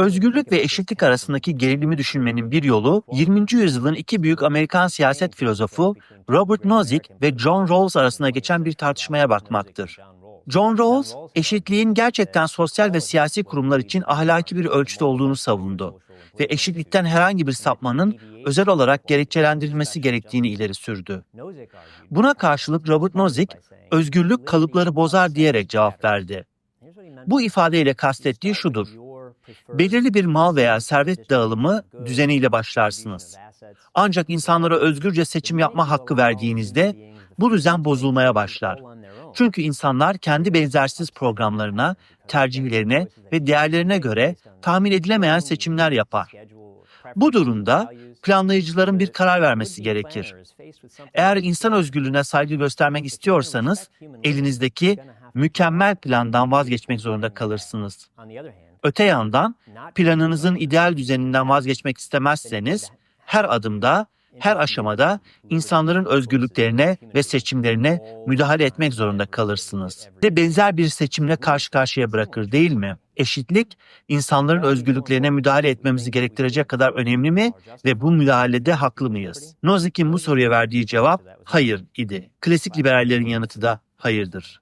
Özgürlük ve eşitlik arasındaki gerilimi düşünmenin bir yolu 20. yüzyılın iki büyük Amerikan siyaset filozofu Robert Nozick ve John Rawls arasında geçen bir tartışmaya bakmaktır. John Rawls, eşitliğin gerçekten sosyal ve siyasi kurumlar için ahlaki bir ölçüde olduğunu savundu ve eşitlikten herhangi bir sapmanın özel olarak gerekçelendirilmesi gerektiğini ileri sürdü. Buna karşılık Robert Nozick, özgürlük kalıpları bozar diyerek cevap verdi. Bu ifadeyle kastettiği şudur. Belirli bir mal veya servet dağılımı düzeniyle başlarsınız. Ancak insanlara özgürce seçim yapma hakkı verdiğinizde bu düzen bozulmaya başlar. Çünkü insanlar kendi benzersiz programlarına, tercihlerine ve değerlerine göre tahmin edilemeyen seçimler yapar. Bu durumda planlayıcıların bir karar vermesi gerekir. Eğer insan özgürlüğüne saygı göstermek istiyorsanız elinizdeki mükemmel plandan vazgeçmek zorunda kalırsınız. Öte yandan planınızın ideal düzeninden vazgeçmek istemezseniz her adımda, her aşamada insanların özgürlüklerine ve seçimlerine müdahale etmek zorunda kalırsınız. Ve benzer bir seçimle karşı karşıya bırakır değil mi? Eşitlik, insanların özgürlüklerine müdahale etmemizi gerektirecek kadar önemli mi ve bu müdahalede haklı mıyız? Nozick'in bu soruya verdiği cevap hayır idi. Klasik liberallerin yanıtı da hayırdır.